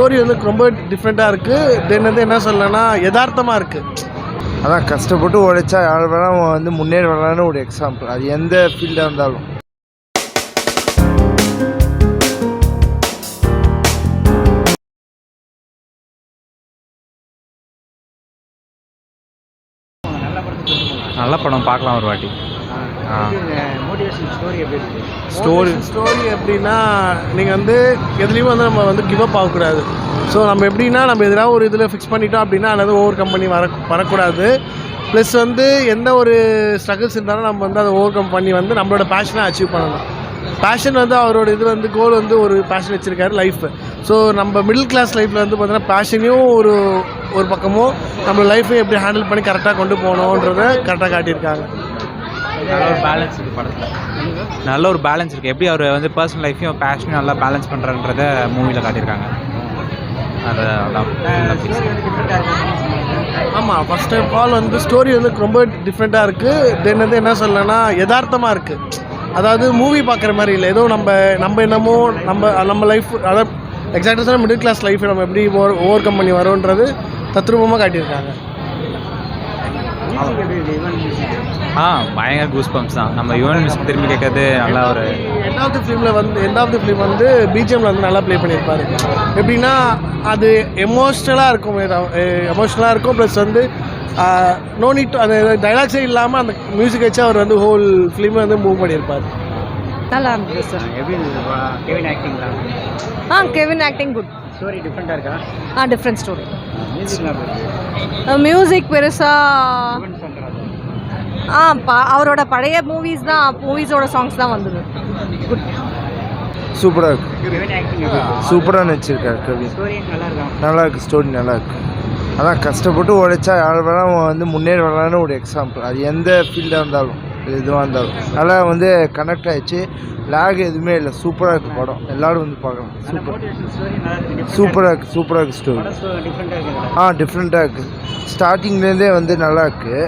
Story வந்து ரொம்ப டிஃப்ரெண்ட்டாக இருக்குது தென் வந்து என்ன சொல்லலைன்னா யதார்த்தமாக இருக்குது அதான் கஷ்டப்பட்டு உழைச்சா யார் வேணால் வந்து முன்னேறி வரலான்னு ஒரு எக்ஸாம்பிள் அது எந்த ஃபீல்டாக இருந்தாலும். நல்ல படம் பார்க்கலாம் ஒரு வாட்டி. ஸ்டோரி எப்படி இருக்கு? ஸ்டோரி ஸ்டோரி எப்படின்னா நீங்கள் வந்து எதுலேயும் வந்து நம்ம வந்து கிவ் அப் ஆகக்கூடாது. ஸோ நம்ம எப்படின்னா நம்ம எதனா ஒரு இதில் ஃபிக்ஸ் பண்ணிட்டோம் அப்படின்னா அல்லது ஓவர் கம் பண்ணி வர வரக்கூடாது. ப்ளஸ் வந்து எந்த ஒரு ஸ்ட்ரகிள்ஸ் இருந்தாலும் நம்ம வந்து அதை ஓவர் கம் பண்ணி வந்து நம்மளோட பேஷனை அச்சீவ் பண்ணலாம் பேஷன் வந்து அவரோட இது வந்து கோல் வந்து ஒரு பேஷன் வச்சுருக்காரு லைஃப் ஸோ நம்ம மிடில் கிளாஸ் லைஃப்பில் வந்து பார்த்தீங்கன்னா பேஷனையும் ஒரு ஒரு பக்கமும் நம்ம லைஃப்பையும் எப்படி ஹேண்டில் பண்ணி கரெக்டாக கொண்டு போகணுன்றத கரெக்டாக காட்டியிருக்காங்க. நல்ல ஒரு பேலன்ஸ் இருக்குது படத்தில். நல்ல ஒரு பேலன்ஸ் இருக்குது எப்படி அவர் வந்து பர்சனல் லைஃப்பையும் பேஷனையும் நல்லா பேலன்ஸ் பண்ணுறன்றத மூவியில் காட்டியிருக்காங்க. அது அதான். ஆமாம் ஃபஸ்ட் ஆஃப் ஆல் வந்து ஸ்டோரி வந்து ரொம்ப டிஃப்ரெண்ட்டாக இருக்குது தென் வந்து என்ன சொல்லலைன்னா யதார்த்தமாக இருக்குது அதாவது மூவி பார்க்குற மாதிரி இல்லை. ஏதோ நம்ம நம்ம என்னமோ நம்ம நம்ம லைஃப் அதாவது எக்ஸாக்டாக சொன்னால் மிடில் கிளாஸ் லைஃப்பை நம்ம எப்படி ஓவர் ஓவர் கம் பண்ணி வரோன்றது தத்ரூபமாக காட்டியிருக்காங்க மியூசிக் எப்படி இருக்கு ஈவன் மியூசிக் ஆ பயங்கர கூஸ் பம்ப்ஸ் தான். நம்ம யுவன் மியூசிக் திரும்பி கேட்கறது நல்லா ஒரு எண்ட் ஆஃப் தி ஃபிலிமில் வந்து எண்ட் ஆஃப் தி ஃபிலிம் வந்து பிஜிஎம்ல வந்து நல்லா ப்ளே பண்ணியிருப்பாரு. எப்படின்னா அது எமோஷ்னலாக இருக்கும். எமோஷ்னலாக இருக்கும். ப்ளஸ் வந்து நோ நீட் அந்த டைலாக்ஸே இல்லாமல் அந்த மியூசிக் வச்சு அவர் வந்து ஹோல் ஃபிலிமை வந்து மூவ் பண்ணியிருப்பார். நல்லா இருந்தது? சார் கெவின் ஆக்டிங்லாம் ஆ கெவின் ஆக்டிங் குட் ஸ்டோரி டிஃப்ரெண்ட்டாக இருக்கா? ஆ டிஃப்ரெண்ட் ஸ்டோரி மியூசிக் பெருசாக ஆ பா அவரோட பழைய மூவிஸ் தான் மூவிஸோட சாங்ஸ் தான் வந்தது. சூப்பராக இருக்கு. சூப்பராக நடிச்சிருக்காரு கவி. ஸ்டோரி நல்லா இருக்கா? நல்லா இருக்கு ஸ்டோரி நல்லா இருக்கு. அதான் கஷ்டப்பட்டு உழைச்சா யார் வேணால் வந்து முன்னேறி வரலான்னு ஒரு எக்ஸாம்பிள் அது எந்த ஃபீல்டாக இருந்தாலும். எதுவாக இருந்தாலும் நல்லா வந்து கனெக்ட் ஆயிடுச்சு. லேக் எதுவுமே இல்லை. சூப்பராக இருக்குது படம். எல்லாரும் வந்து பார்க்கலாம். சூப்பர் மோட்டிவேஷன் ஸ்டோரி நல்லா இருக்கு. சூப்பராக இருக்குது சூப்பராக இருக்குது ஸ்டோரி ஆ டிஃப்ரெண்ட்டாக இருக்குது ஸ்டார்டிங்லேருந்தே வந்து நல்லா இருக்குது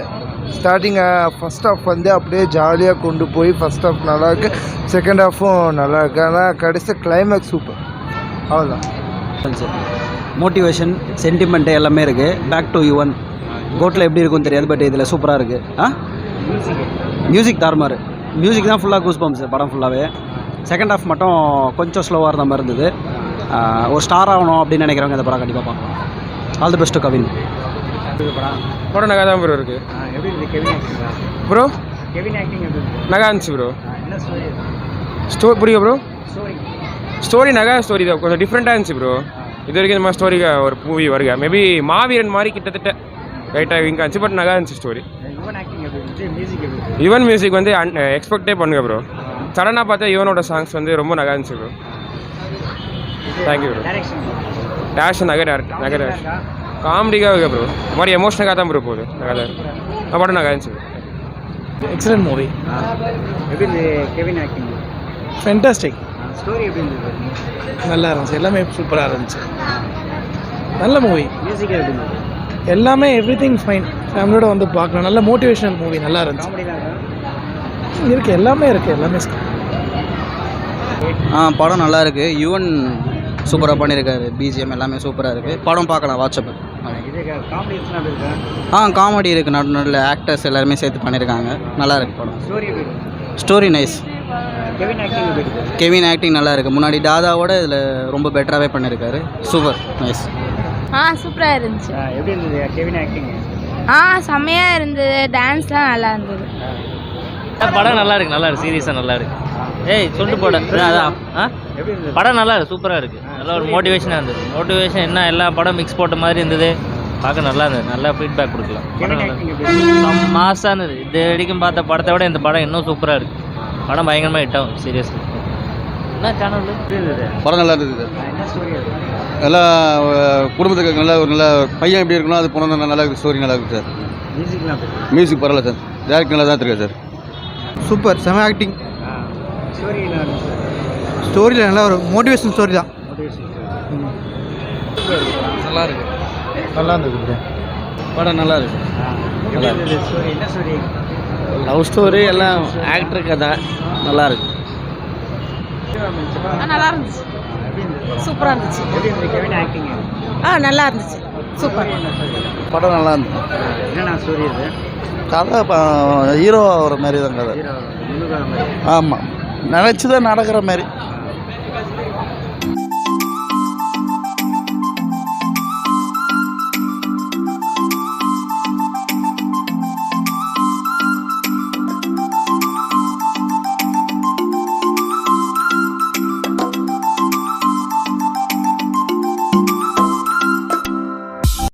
ஸ்டார்டிங் ஃபஸ்ட் ஹாஃப் வந்து அப்படியே ஜாலியாக கொண்டு போய் ஃபஸ்ட் ஹாஃப் நல்லா இருக்கு. செகண்ட் ஹாஃபும் நல்லா இருக்கு. ஆனால் கடைசி கிளைமேக்ஸ் சூப்பர் அவ்வளோதான் மோட்டிவேஷன் சென்டிமெண்ட் எல்லாமே இருக்குது பேக் டு யுவன் கோட்டில் எப்படி இருக்கும்னு தெரியாது பட் இதில் சூப்பராக இருக்குது ஆ? மியூசிக் தாறுமாறு. மியூசிக் தான் ஃபுல்லாக கூஸ் பம்ப்ஸ் படம் ஃபுல்லாகவே செகண்ட் ஹாஃப் மட்டும் கொஞ்சம் ஸ்லோவாக இருந்த மாதிரி இருந்தது. ஒரு ஸ்டார் ஆகணும் அப்படின்னு நினைக்கிறவங்க இந்த படம் கண்டிப்பாக பார்க்கலாம். ஆல் தி பெஸ்ட் கவின் படம் நகை தான் ப்ரோ இருக்குது ப்ரோ கெவின் ஆக்டிங் எப்படி இருக்கு? நகை இருந்துச்சு ப்ரோ ஸ்டோரி ஸ்டோ புரியுது ப்ரோ ஸ்டோரி ஸ்டோரி நகை ஸ்டோரி தான். கொஞ்சம் டிஃப்ரெண்ட்டாக இருந்துச்சு ப்ரோ இது வரைக்கும் இந்த மாதிரி ஸ்டோரி ஒரு மூவி வருக. மேபி மாவீரன் மாதிரி கிட்டத்தட்ட லைட்டாக இங்கே இருந்துச்சு. பட் நகை இருந்துச்சு ஸ்டோரி யுவன் மியூசிக் வந்து எக்ஸ்பெக்டே பண்ணுங்க ப்ரோ சடனாக பார்த்தா யுவனோட சாங்ஸ் வந்து ரொம்ப நகை இருந்துச்சு ப்ரோ தேங்க்யூ ப்ரோ டேஷன் நகை டேரக்ட் நகை டேரக்ட் காமெடிக்காக இருக்கா? ப்ரோ இந்த மாதிரி எமோஷனலாக தான் ப்ரோ போகுது. நகை தான் ஆ, படம் நகை இருந்துச்சு எக்ஸலண்ட் மூவி ஃபென்டாஸ்டிக் ஸ்டோரி எப்படி இருந்தது நல்லா இருந்துச்சு. எல்லாமே சூப்பராக இருந்துச்சு. நல்ல மூவி மியூசிக் எப்படி இருந்தது எல்லாமே எவ்ரி திங் ஃபைன் ஃபேமிலியோட வந்து பார்க்கலாம். நல்ல மோட்டிவேஷனல் மூவி நல்லா இருந்துச்சு. இருக்குது எல்லாமே இருக்குது எல்லாமே ஆ படம் நல்லா இருக்குது யுவன் சூப்பராக பண்ணியிருக்காரு பிஜிஎம் எல்லாமே சூப்பராக இருக்குது படம் பார்க்கலாம் வாட்ஸ்அப் ஆ காமெடி இருக்குது நடு நடுவில் ஆக்டர்ஸ் எல்லாருமே சேர்த்து பண்ணியிருக்காங்க நல்லா இருக்கு படம். ஸ்டோரி நைஸ் கெவின் ஆக்டிங் இருக்கு கெவின் ஆக்டிங் நல்லா இருக்குது முன்னாடி தாதாவோட இதில் ரொம்ப பெட்டராகவே பண்ணியிருக்காரு சூப்பர் நைஸ் ஆ சூப்பராக இருந்துச்சு. ஆ, எப்படி இருந்தது? கெவின் ஆக்டிங் ஆ செம்மையாக இருந்தது. டான்ஸ்லாம் நல்லா இருந்தது. படம் நல்லா இருக்கு நல்லா இருக்கு. சீரியஸாக நல்லா இருக்கு. ஏய் சொல்லிட்டு போட. அதான் ஆ? எப்படி இருந்தது? படம் நல்லா இருக்கு சூப்பராக இருக்கு. நல்ல ஒரு மோட்டிவேஷனாக இருந்தது. மோட்டிவேஷன் என்ன எல்லா படம் மிக்ஸ் போட்ட மாதிரி இருந்தது. பார்க்க நல்லா இருந்தது. நல்லா ஃபீட்பேக் கொடுக்கலாம். படம் இருந்தது? இது வரைக்கும் பார்த்த படத்தை விட இந்த படம் இன்னும் சூப்பராக இருக்கு. படம் பயங்கரமாக ஹிட் ஆகும் சீரியஸ்லி என்ன சேனல் படம் நல்லா இருந்தது நல்லா குடும்பத்துக்கு நல்ல ஒரு நல்ல பையன் எப்படி இருக்கணும் அது போன நல்லா ஸ்டோரி நல்லா இருக்கு சார் மியூசிக் பரவாயில்ல சார் டேரக்ட் நல்லா தான் இருக்கு சார் சூப்பர் செம ஆக்டிங் ஸ்டோரியில் நல்லா ஒரு மோட்டிவேஷன் ஸ்டோரி தான். மோட்டிவேஷன் நல்லா இருக்கு. நல்லா இருந்தது படம் நல்லா இருக்கு. லவ் ஸ்டோரி எல்லாம் ஆக்டர் கதை நல்லா இருக்கு. நல்லா இருந்துச்சு. சூப்பராக இருந்துச்சு. ஆ நல்லா இருந்துச்சு. சூப்பர். படம் நல்லா ஸ்டோரி இது? கதை ஹீரோ ஆகிற மாதிரி தான் கதை. ஹீரோ முன்னுக்கு வர மாதிரி. ஆமாம் நினச்சி தான் நடக்கிற மாதிரி.